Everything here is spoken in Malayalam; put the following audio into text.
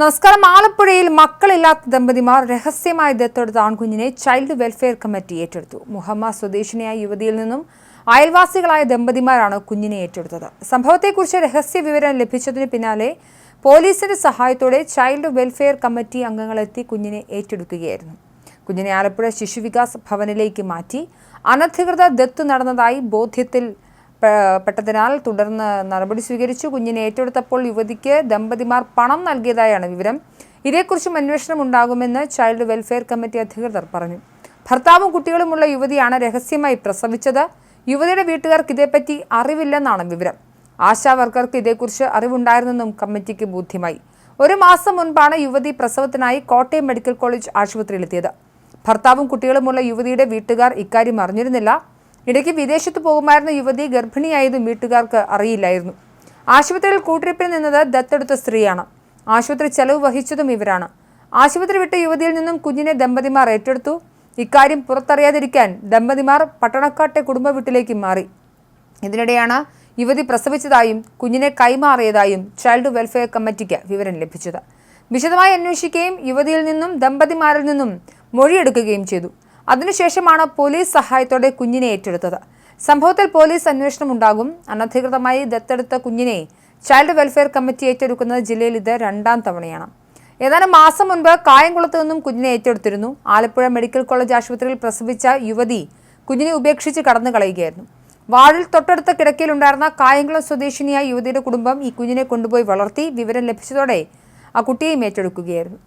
നമസ്കാരം. ആലപ്പുഴയിൽ മക്കളില്ലാത്ത ദമ്പതിമാർ രഹസ്യമായി ദത്തെടുത്ത ആൺകുഞ്ഞിനെ ചൈൽഡ് വെൽഫെയർ കമ്മിറ്റി ഏറ്റെടുത്തു. മുഹമ്മദ് സ്വദേശിനിയായ യുവതിയിൽ നിന്നും അയൽവാസികളായ ദമ്പതിമാരാണ് കുഞ്ഞിനെ ഏറ്റെടുത്തത്. സംഭവത്തെക്കുറിച്ച് രഹസ്യ വിവരം ലഭിച്ചതിന് പിന്നാലെ പോലീസിന്റെ സഹായത്തോടെ ചൈൽഡ് വെൽഫെയർ കമ്മിറ്റി അംഗങ്ങളെത്തി കുഞ്ഞിനെ ഏറ്റെടുക്കുകയായിരുന്നു. കുഞ്ഞിനെ ആലപ്പുഴ ശിശുവികാസ് ഭവനിലേക്ക് മാറ്റി അനധികൃത ദത്ത് നടന്നതായി ബോധ്യത്തിൽ പെട്ടതിനാൽ തുടർന്ന് നടപടി സ്വീകരിച്ചു. കുഞ്ഞിനെ ഏറ്റെടുത്തപ്പോൾ യുവതിക്ക് ദമ്പതിമാർ പണം നൽകിയതായാണ് വിവരം. ഇതേക്കുറിച്ചും അന്വേഷണം ഉണ്ടാകുമെന്ന് ചൈൽഡ് വെൽഫെയർ കമ്മിറ്റി അധികൃതർ പറഞ്ഞു. ഭർത്താവും കുട്ടികളുമുള്ള യുവതിയാണ് രഹസ്യമായി പ്രസവിച്ചത്. യുവതിയുടെ വീട്ടുകാർക്ക് ഇതേപ്പറ്റി അറിവില്ലെന്നാണ് വിവരം. ആശാവർക്കർക്ക് ഇതേക്കുറിച്ച് അറിവുണ്ടായിരുന്നെന്നും കമ്മിറ്റിക്ക് ബോധ്യമായി. ഒരു മാസം മുൻപാണ് യുവതി പ്രസവത്തിനായി കോട്ടയം മെഡിക്കൽ കോളേജ് ആശുപത്രിയിലെത്തിയത്. ഭർത്താവും കുട്ടികളുമുള്ള യുവതിയുടെ വീട്ടുകാർ ഇക്കാര്യം അറിഞ്ഞിരുന്നില്ല. ഇടയ്ക്ക് വിദേശത്ത് പോകുമായിരുന്ന യുവതി ഗർഭിണിയായതും വീട്ടുകാർക്ക് അറിയില്ലായിരുന്നു. ആശുപത്രിയിൽ കൂട്ടിരിപ്പിൽ നിന്നത് ദത്തെടുത്ത സ്ത്രീയാണ്. ആശുപത്രി ചെലവ് വഹിച്ചതും ഇവരാണ്. ആശുപത്രി വിട്ട യുവതിയിൽ നിന്നും കുഞ്ഞിനെ ദമ്പതിമാർ ഏറ്റെടുത്തു. ഇക്കാര്യം പുറത്തറിയാതിരിക്കാൻ ദമ്പതിമാർ പട്ടണക്കാട്ടെ കുടുംബ വീട്ടിലേക്ക് മാറി. ഇതിനിടെയാണ് യുവതി പ്രസവിച്ചതായും കുഞ്ഞിനെ കൈമാറിയതായും ചൈൽഡ് വെൽഫെയർ കമ്മിറ്റിക്ക് വിവരം ലഭിച്ചത്. വിശദമായി അന്വേഷിക്കുകയും യുവതിയിൽ നിന്നും ദമ്പതിമാരിൽ നിന്നും മൊഴിയെടുക്കുകയും ചെയ്തു. അതിനുശേഷമാണ് പോലീസ് സഹായത്തോടെ കുഞ്ഞിനെ ഏറ്റെടുത്തത്. സംഭവത്തിൽ പോലീസ് അന്വേഷണം ഉണ്ടാകും അനധികൃതമായി ദത്തെടുത്ത കുഞ്ഞിനെ ചൈൽഡ് വെൽഫെയർ കമ്മിറ്റി ഏറ്റെടുക്കുന്നത് ജില്ലയിൽ ഇത് രണ്ടാം തവണയാണ്. ഏതാനും മാസം മുൻപ് കായംകുളത്ത് നിന്നും കുഞ്ഞിനെ ഏറ്റെടുത്തിരുന്നു. ആലപ്പുഴ മെഡിക്കൽ കോളേജ് ആശുപത്രിയിൽ പ്രസവിച്ച യുവതി കുഞ്ഞിനെ ഉപേക്ഷിച്ച് കടന്നു കളയുകയായിരുന്നു. വാർഡിൽ തൊട്ടടുത്ത കിടക്കയിലുണ്ടായിരുന്ന കായംകുളം സ്വദേശിനിയായ യുവതിയുടെ കുടുംബം ഈ കുഞ്ഞിനെ കൊണ്ടുപോയി വളർത്തി വിവരം ലഭിച്ചതോടെ ആ കുട്ടിയെയും ഏറ്റെടുക്കുകയായിരുന്നു.